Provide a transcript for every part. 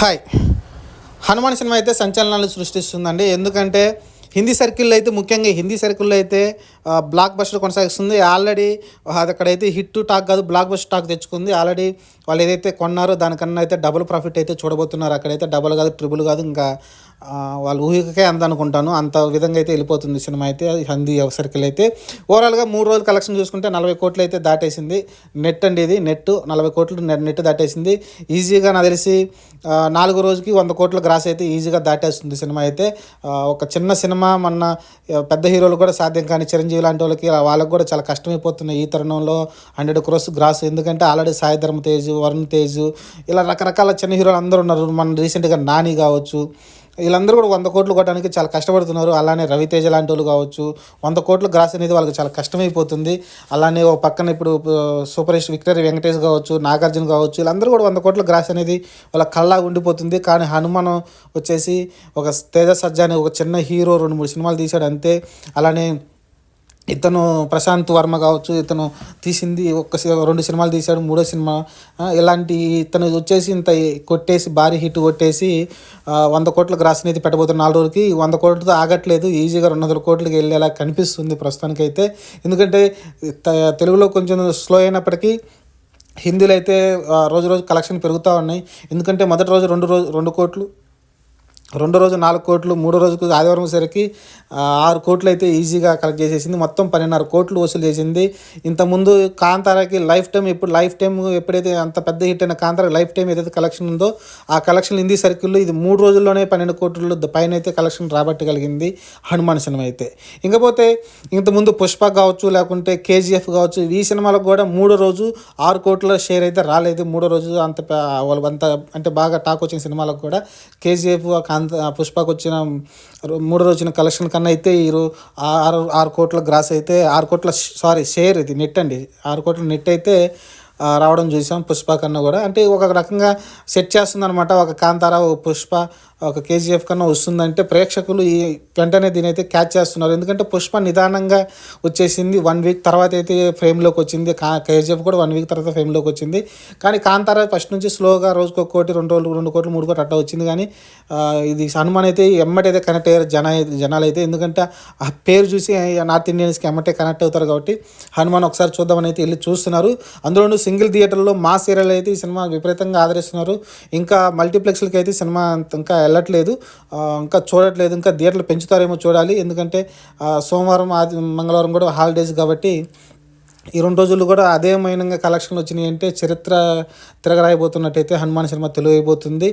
Hi. Hanuman cinema అయితే సంచలనాలు సృష్టిస్తుందండి. ఎందుకంటే హిందీ సర్కిల్లో అయితే ముఖ్యంగా హిందీ సర్కిల్లో అయితే బ్లాక్ బస్టర్ కొనసాగిస్తుంది. ఆల్రెడీ అది అక్కడైతే హిట్ టాక్ కాదు బ్లాక్ బస్టర్ టాక్ తెచ్చుకుంది. ఆల్రెడీ వాళ్ళు ఏదైతే కొన్నారో దానికన్నా అయితే డబుల్ ప్రాఫిట్ అయితే చూడబోతున్నారు. అక్కడైతే డబుల్ కాదు ట్రిబుల్ కాదు ఇంకా వాళ్ళు ఊహికకే అందనుకుంటాను. అంత విధంగా అయితే వెళ్ళిపోతుంది సినిమా అయితే హిందీ సర్కిల్ అయితే. ఓవరాల్గా మూడు రోజులు కలెక్షన్ చూసుకుంటే నలభై కోట్లు అయితే దాటేసింది. నెట్ అండి ఇది నెట్ నలభై కోట్లు నెట్ నెట్ దాటేసింది. ఈజీగా నాకు తెలిసి నాలుగు రోజుకి వంద కోట్ల గ్రాస్ అయితే ఈజీగా దాటేస్తుంది సినిమా అయితే. ఒక చిన్న సినిమా మన పెద్ద హీరోలు కూడా సాధ్యం కానీ చిరంజీవి లాంటి వాళ్ళకి వాళ్ళకి కూడా చాలా కష్టమైపోతున్నాయి ఈ తరుణంలో. Hundred crores gross. ఎందుకంటే ఆల్రెడీ సాయి ధర్మ తేజ్ వరుణ్ తేజ్ ఇలా రకరకాల చిన్న హీరోలు అందరూ ఉన్నారు. మన రీసెంట్గా నాని కావచ్చు వీళ్ళందరూ కూడా వంద కోట్లు కొట్టడానికి చాలా కష్టపడుతున్నారు. అలానే రవితేజ లాంటి వాళ్ళు కావచ్చు వంద కోట్లు గ్రాస్ అనేది వాళ్ళకి చాలా కష్టమైపోతుంది. అలానే ఓ పక్కన ఇప్పుడు సూపర్ స్టార్ విక్టరీ వెంకటేష్ కావచ్చు నాగార్జున కావచ్చు వీళ్ళందరూ కూడా వంద కోట్ల గ్రాస్ అనేది వాళ్ళ కళ్ళగా ఉండిపోతుంది. కానీ హనుమాన్ వచ్చేసి ఒక తేజ సజ్జా అనే ఒక చిన్న హీరో రెండు మూడు సినిమాలు తీశాడు అంతే. అలానే ఇతను ప్రశాంత్ వర్మ కావచ్చు ఇతను తీసింది ఒక రెండు సినిమాలు తీశాడు మూడో సినిమా. ఇలాంటి ఇతను వచ్చేసి ఇంత కొట్టేసి భారీ హిట్ కొట్టేసి వంద కోట్ల గ్రాస్ అనేది పెట్టబోతున్న నాలుగు రోజులకి వంద కోట్లతో ఆగట్లేదు ఈజీగా రెండు వందల కోట్లకి వెళ్ళేలా కనిపిస్తుంది ప్రస్తుతానికైతే. ఎందుకంటే తెలుగులో కొంచెం స్లో అయినప్పటికీ హిందీలో అయితే రోజు రోజు కలెక్షన్ పెరుగుతూ ఉన్నాయి. ఎందుకంటే మొదటి రోజు రెండు రోజు రెండు కోట్లు రెండో రోజు నాలుగు కోట్లు మూడో రోజుకు ఆదివారం సరికి ఆరు కోట్లు అయితే ఈజీగా కలెక్ట్ చేసేసింది. మొత్తం పన్నెండున్నర కోట్లు వసూలు చేసింది. ఇంతకుముందు కాంతారాకి లైఫ్ టైం ఇప్పుడు లైఫ్ టైం ఎప్పుడైతే అంత పెద్ద హిట్ అయిన కాంతారా లైఫ్ టైం ఏదైతే కలెక్షన్ ఉందో ఆ కలెక్షన్ హిందీ సర్కిల్లో ఇది మూడు రోజుల్లోనే పన్నెండు కోట్లు పైన అయితే కలెక్షన్ రాబట్టగలిగింది హనుమాన్ సినిమా అయితే. ఇంకపోతే ఇంతకుముందు పుష్ప కావచ్చు లేకుంటే కేజీఎఫ్ కావచ్చు ఈ సినిమాలకు కూడా మూడో రోజు ఆరు కోట్ల షేర్ అయితే రాలేదు. మూడో రోజు అంత వాళ్ళు అంత అంటే బాగా టాక్ వచ్చిన సినిమాలకు కూడా కేజీఎఫ్ అంత పుష్పకు వచ్చిన మూడు రోజున కలెక్షన్ కన్నా అయితే ఈరో ఆరు ఆరు కోట్ల గ్రాస్ అయితే ఆరు కోట్ల సారీ షేర్ ఇది నెట్ అండి. ఆరు కోట్ల నెట్ అయితే రావడం చూసాం పుష్ప కన్నా కూడా. అంటే ఒక రకంగా సెట్ చేస్తుందనమాట ఒక కాంతారావు పుష్ప ఒక కేజీఎఫ్ కన్నా వస్తుందంటే ప్రేక్షకులు ఈ వెంటనే దీని అయితే క్యాచ్ చేస్తున్నారు. ఎందుకంటే పుష్ప నిదానంగా వచ్చేసింది వన్ వీక్ తర్వాత అయితే ఫ్రేమ్లోకి వచ్చింది. కా కేజీఎఫ్ కూడా వన్ వీక్ తర్వాత ఫ్రేమ్లోకి వచ్చింది. కానీ కాంతారా ఫస్ట్ నుంచి స్లోగా రోజుకు ఒక కోటి రెండు రోజులు రెండు కోట్లు మూడు కోట్లు అట్లా వచ్చింది. కానీ ఇది హనుమాన్ అయితే ఎమ్మటైతే కనెక్ట్ అయ్యారు జన జనాలు అయితే. ఎందుకంటే ఆ పేరు చూసి నార్త్ ఇండియన్స్కి ఎమ్మటే కనెక్ట్ అవుతారు కాబట్టి హనుమాన్ ఒకసారి చూద్దామని అయితే వెళ్ళి చూస్తున్నారు. అందులోనూ సింగిల్ థియేటర్లో మా సీరియల్ అయితే ఈ సినిమా విపరీతంగా ఆదరిస్తున్నారు. ఇంకా మల్టీప్లెక్స్లకి అయితే సినిమా అంత ఇంకా వెళ్ళట్లేదు. ఇంకా చూడట్లేదు. ఇంకా థియేటర్లు పెంచుతారేమో చూడాలి. ఎందుకంటే సోమవారం ఆది మంగళవారం కూడా హాలిడేస్ కాబట్టి ఈ రెండు రోజులు కూడా అదే మైనంగా కలెక్షన్లు వచ్చినాయి అంటే చరిత్ర తిరగరాయిపోతున్నట్టయితే హనుమాన్ సినిమా తెలివైపోతుంది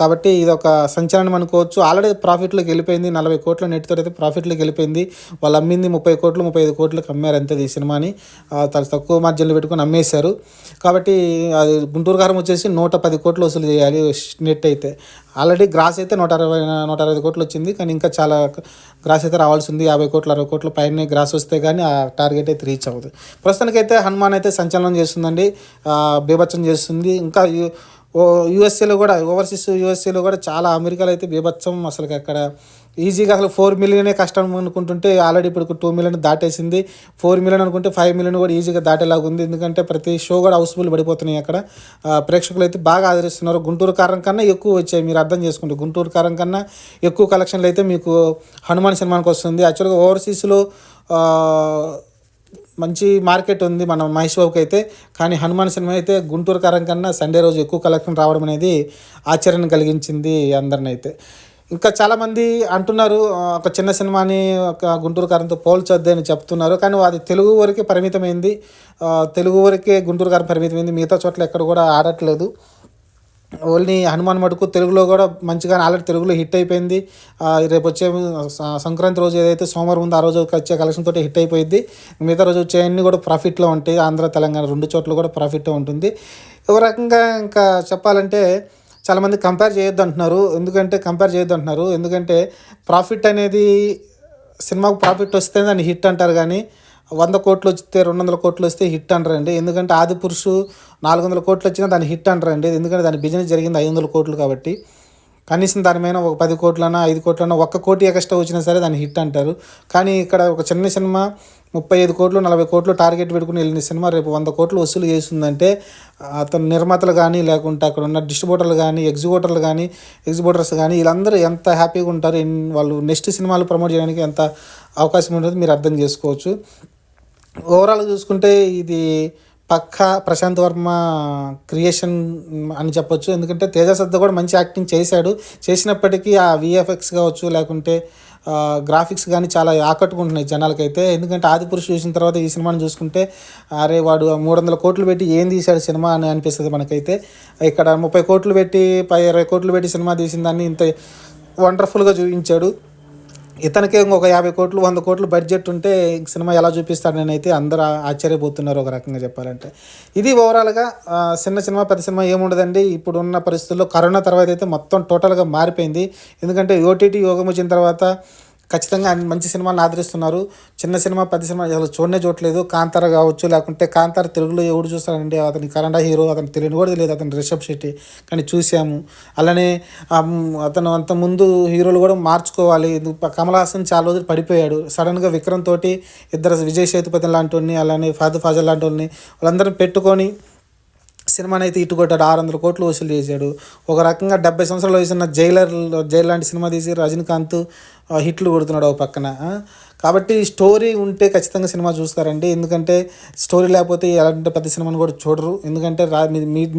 కాబట్టి ఇది ఒక సంచలనం అనుకోవచ్చు. ఆల్రెడీ ప్రాఫిట్లోకి వెళ్ళిపోయింది. నలభై కోట్ల నెట్తో అయితే ప్రాఫిట్లోకి వెళ్ళిపోయింది. వాళ్ళు అమ్మింది ముప్పై కోట్లు ముప్పై ఐదు కోట్లకు అమ్మారు అంతే ఈ సినిమాని. చాలా తక్కువ మార్జిన్లు పెట్టుకొని అమ్మేశారు. కాబట్టి అది గుంటూరు గారం వచ్చేసి నూట పది కోట్లు వసూలు చేయాలి నెట్ అయితే. ఆల్రెడీ గ్రాస్ అయితే నూట అరవై నూట అరవై కోట్లు వచ్చింది కానీ ఇంకా చాలా గ్రాస్ అయితే రావాల్సి ఉంది. యాభై కోట్లు అరవై కోట్ల పైన గ్రాస్ వస్తే కానీ ఆ టార్గెట్ అయితే రీచ్ అవ్వదు. ప్రస్తుతానికైతే హనుమాన్ అయితే సంచలనం చేస్తుందండి. బీభత్సం చేస్తుంది. ఇంకా యు- ఓ యూఎస్ఏలో కూడా ఓవర్సీస్ యూఎస్ఏలో కూడా చాలా అమెరికాలో అయితే బీభత్సం. అసలు అక్కడ ఈజీగా అసలు ఫోర్ మిలియనే కష్టం అనుకుంటుంటే ఆల్రెడీ ఇప్పుడు టూ మిలియన్ దాటేసింది. ఫోర్ మిలియన్ అనుకుంటే ఫైవ్ మిలియన్ కూడా ఈజీగా దాటేలాగా ఉంది. ఎందుకంటే ప్రతి షో కూడా హౌస్ఫుల్ పడిపోతున్నాయి అక్కడ. ప్రేక్షకులు అయితే బాగా ఆదరిస్తున్నారు. గుంటూరు కారం కన్నా ఎక్కువ వచ్చాయి మీరు అర్థం చేసుకుంటే. గుంటూరు కారం కన్నా ఎక్కువ కలెక్షన్లు అయితే మీకు హనుమాన్ సినిమానికి వస్తుంది. యాక్చువల్గా ఓవర్సీస్లో మంచి మార్కెట్ ఉంది మన మహేష్ బాబుకి అయితే. కానీ హనుమాన్ సినిమా అయితే గుంటూరు కారం కన్నా సండే రోజు ఎక్కువ కలెక్షన్ రావడం అనేది ఆశ్చర్యం కలిగించింది అందరిని అయితే ఇంకా చాలామంది అంటున్నారు ఒక చిన్న సినిమాని ఒక గుంటూరు కారంతో పోల్చొద్దు అని చెప్తున్నారు కానీ అది తెలుగు వరకే పరిమితమైంది. తెలుగు వరకే గుంటూరు కారం పరిమితమైంది. మిగతా చోట్ల ఎక్కడ కూడా ఆడట్లేదు. ఓన్లీ హనుమాన్ మటుకు తెలుగులో కూడా మంచిగా ఆల్రెడీ తెలుగులో హిట్ అయిపోయింది. రేపు వచ్చే సంక్రాంతి రోజు ఏదైతే సోమవారం ఉందో ఆ రోజు వచ్చే కలెక్షన్ తోటి హిట్ అయిపోయింది. మిగతా రోజు వచ్చే అన్ని కూడా ప్రాఫిట్లో ఉంటాయి. ఆంధ్ర తెలంగాణ రెండు చోట్ల కూడా ప్రాఫిట్ ఉంటుంది. ఒక రకంగా ఇంకా చెప్పాలంటే చాలామంది కంపేర్ చేయొద్దు అంటున్నారు ఎందుకంటే కంపేర్ చేయొద్దు అంటున్నారు ఎందుకంటే ప్రాఫిట్ అనేది సినిమాకు ప్రాఫిట్ వస్తే దాన్ని హిట్ అంటారు కానీ వంద కోట్లు వస్తే రెండు వందల కోట్లు వస్తే హిట్ అంటారండి. ఎందుకంటే ఆది పురుషు నాలుగు వందల కోట్లు వచ్చినా దాన్ని హిట్ అంటారండి. ఎందుకంటే దాని బిజినెస్ జరిగింది ఐదు వందల కోట్లు కాబట్టి. కనీసం దాని మీద ఒక పది కోట్లన్నా ఐదు కోట్లన్నా ఒక్క కోటి ఎక్స్ట్రా వచ్చినా సరే దాన్ని హిట్ అంటారు. కానీ ఇక్కడ ఒక చిన్న సినిమా ముప్పై ఐదు కోట్లు నలభై కోట్లు టార్గెట్ పెట్టుకుని వెళ్ళిన సినిమా రేపు వంద కోట్లు వసూలు చేస్తుందంటే అతను నిర్మాతలు కానీ లేకుంటే అక్కడ ఉన్న డిస్ట్రిబ్యూటర్లు కానీ ఎగ్జిక్యూటర్లు కానీ ఎగ్జిబ్యూటర్స్ కానీ వీళ్ళందరూ ఎంత హ్యాపీగా ఉంటారు వాళ్ళు నెక్స్ట్ సినిమాలు ప్రమోట్ చేయడానికి ఎంత అవకాశం ఉంటుంది మీరు అర్థం చేసుకోవచ్చు. ఓవరాల్గా చూసుకుంటే ఇది పక్కా ప్రశాంత్ వర్మ క్రియేషన్ అని చెప్పొచ్చు. ఎందుకంటే తేజ సద్ద కూడా మంచి యాక్టింగ్ చేశాడు. చేసినప్పటికీ ఆ విఎఫ్ఎక్స్ కావచ్చు లేకుంటే గ్రాఫిక్స్ కానీ చాలా ఆకట్టుకుంటున్నాయి జనాలకైతే. ఎందుకంటే ఆదిపురుషు చూసిన తర్వాత ఈ సినిమాని చూసుకుంటే అరే వాడు మూడు వందల కోట్లు పెట్టి ఏం తీశాడు సినిమా అని అనిపిస్తుంది మనకైతే. ఇక్కడ ముప్పై కోట్లు పెట్టి పై ఇరవై కోట్లు పెట్టి సినిమా తీసిన దాన్ని ఇంత వండర్ఫుల్గా చూపించాడు. ఇతనికి ఇంకొక యాభై కోట్లు వంద కోట్లు బడ్జెట్ ఉంటే సినిమా ఎలా చూపిస్తాడు నేనైతే అందరూ ఆశ్చర్యపోతున్నారు ఒక రకంగా చెప్పాలంటే. ఇది ఓవరాల్గా చిన్న సినిమా పెద్ద సినిమా ఏముండదండి. ఇప్పుడు ఉన్న పరిస్థితుల్లో కరోనా తర్వాత అయితే మొత్తం టోటల్గా మారిపోయింది. ఎందుకంటే ఓటీటీ యోగం వచ్చిన తర్వాత ఖచ్చితంగా మంచి సినిమాలను ఆదరిస్తున్నారు. చిన్న సినిమా పెద్ద సినిమా అసలు చూడనే చూడలేదు కాంతార కావచ్చు లేకుంటే కాంతార తెలుగులో ఎవడు చూస్తారండి అతని కన్నడ హీరో అతను తెలియని కూడా తెలియదు. అతను రిషబ్ శెట్టి. కానీ చూసాము అలానే అతను అంత ముందు హీరోలు కూడా మార్చుకోవాలి. కమల్ హాసన్ చాలా రోజులు పడిపోయాడు. సడన్గా విక్రమ్ తోటి ఇద్దరు విజయ్ సేతుపతి లాంటి అలానే ఫాదర్ ఫాజల్ లాంటి వాళ్ళని వాళ్ళందరిని పెట్టుకొని సినిమాని అయితే ఇటు కొట్టాడు ఆరు వందల కోట్లు వసూలు చేశాడు. ఒక రకంగా డెబ్బై సంవత్సరాలు వయసున్న జైలర్ జైల్ లాంటి సినిమా తీసి రజనీకాంత్ హిట్లు కొడుతున్నాడు ఒక పక్కన. కాబట్టి స్టోరీ ఉంటే ఖచ్చితంగా సినిమా చూస్తారండి. ఎందుకంటే స్టోరీ లేకపోతే ఎలాంటి పెద్ద సినిమాని కూడా చూడరు. ఎందుకంటే రా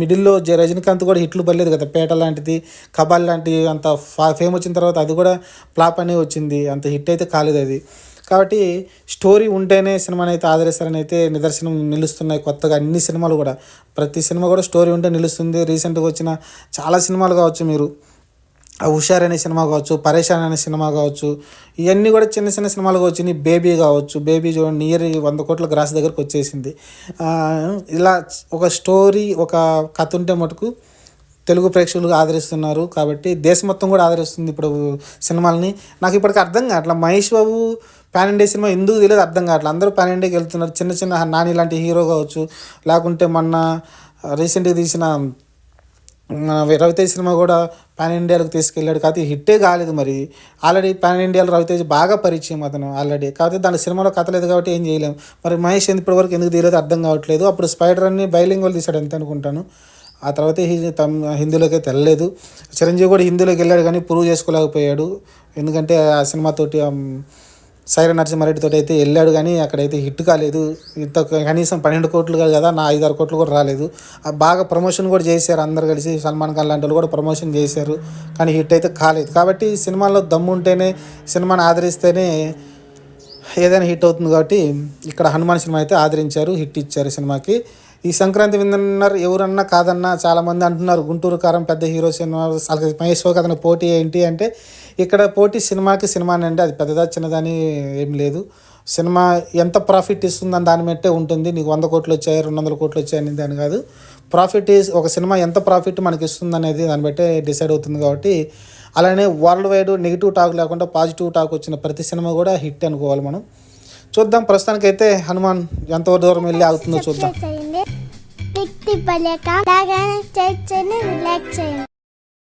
మిడిల్లో జ రజనీకాంత్ కూడా హిట్లు పడలేదు కదా. పేట లాంటిది కబాల్ లాంటివి అంత ఫా ఫేమ్ వచ్చిన తర్వాత అది కూడా ఫ్లాప్ అనే వచ్చింది. అంత హిట్ అయితే కాలేదు అది. కాబట్టి స్టోరీ ఉంటేనే సినిమాని అయితే ఆదరిస్తారని అయితే నిదర్శనం నిలుస్తున్నాయి కొత్తగా అన్ని సినిమాలు కూడా. ప్రతి సినిమా కూడా స్టోరీ ఉంటే నిలుస్తుంది. రీసెంట్గా వచ్చిన చాలా సినిమాలు కావచ్చు మీరు. ఆ హుషార్ అనే సినిమా కావచ్చు పరేషాన్ అనే సినిమా కావచ్చు ఇవన్నీ కూడా చిన్న చిన్న సినిమాలు కావచ్చు. బేబీ కావచ్చు. బేబీ చూడండి నియర్ వంద కోట్ల గ్రాస్ దగ్గరకు వచ్చేసింది. ఇలా ఒక స్టోరీ ఒక కథ ఉంటే మటుకు తెలుగు ప్రేక్షకులు ఆదరిస్తున్నారు కాబట్టి దేశం మొత్తం కూడా ఆదరిస్తుంది ఇప్పుడు సినిమాలని. నాకు ఇప్పటికి అర్థం కావట్లా. Mahesh Babu pan India cinema ఎందుకు తెలియదు అర్థం కావట్లేదు అందరూ పాన్ ఇండియాకి వెళ్తున్నారు. చిన్న చిన్న నాని లాంటి హీరో కావచ్చు లేకుంటే మొన్న రీసెంట్గా తీసిన రవితేజ్ సినిమా కూడా పాన్ ఇండియాలకు తీసుకెళ్ళాడు. కాకపోతే హిట్టే కాలేదు మరి. ఆల్రెడీ పాన్ ఇండియాలో రవితేజ్ బాగా పరిచయం అతను ఆల్రెడీ. కాకపోతే దాని సినిమాలో కథ లేదు కాబట్టి ఏం చేయలేము మరి మహేష్ ఎందుకు ఇప్పటివరకు ఎందుకు తీయలేదు అర్థం కావట్లేదు. అప్పుడు స్పైడర్ అన్ని బైలింగ్ వాళ్ళు తీశాడు ఎంత అనుకుంటాను. ఆ తర్వాత హి- తమ్ హిందీలోకి అయితే వెళ్ళలేదు. చిరంజీవి కూడా హిందీలోకి వెళ్ళాడు కానీ ప్రూవ్ చేసుకోలేకపోయాడు. ఎందుకంటే ఆ సినిమాతోటి సైర నరసింహారెడ్డి తోటి అయితే వెళ్ళాడు కానీ అక్కడైతే హిట్ కాలేదు. ఇంత కనీసం పన్నెండు కోట్లు కాదు కదా నా ఐదు ఆరు కోట్లు కూడా రాలేదు. బాగా ప్రమోషన్ కూడా చేశారు అందరు కలిసి. సల్మాన్ ఖాన్ లాంటి వాళ్ళు కూడా ప్రమోషన్ చేశారు కానీ హిట్ అయితే కాలేదు. కాబట్టి సినిమాలో దమ్ము ఉంటేనే సినిమాని ఆదరిస్తేనే ఏదైనా హిట్ అవుతుంది కాబట్టి ఇక్కడ హనుమాన్ సినిమా అయితే ఆదరించారు హిట్ ఇచ్చారు సినిమాకి. ఈ సంక్రాంతి విన్నర్ ఎవరన్నా కాదన్నా చాలామంది అంటున్నారు. గుంటూరు కారం పెద్ద హీరో సినిమా అసలు మహేష్ బాబుకి అతని పోటీ ఏంటి అంటే ఇక్కడ పోటీ సినిమాకి సినిమానండి అది పెద్దదా చిన్నదని ఏం లేదు. సినిమా ఎంత ప్రాఫిట్ ఇస్తుందని దాన్ని బట్టే ఉంటుంది. నీకు వంద కోట్లు వచ్చాయి రెండు వందల కోట్లు వచ్చాయి అని దాని కాదు. ప్రాఫిట్ ఈజ్ ఒక సినిమా ఎంత ప్రాఫిట్ మనకి ఇస్తుంది అనేది దాన్ని బట్టే డిసైడ్ అవుతుంది కాబట్టి అలానే వరల్డ్ వైడ్ నెగిటివ్ టాక్ లేకుండా పాజిటివ్ టాక్ వచ్చిన ప్రతి సినిమా కూడా హిట్ అనుకోవాలి మనం. చూద్దాం ప్రస్తుతానికైతే హనుమాన్ ఎంత దూరం వెళ్ళి ఆగుతుందో చూద్దాం. ഇപ്പലേക്കാം ഡയഗ്രാം സ്റ്റേറ്റ്സിന് റിലാക്സ് ചെയ്യണം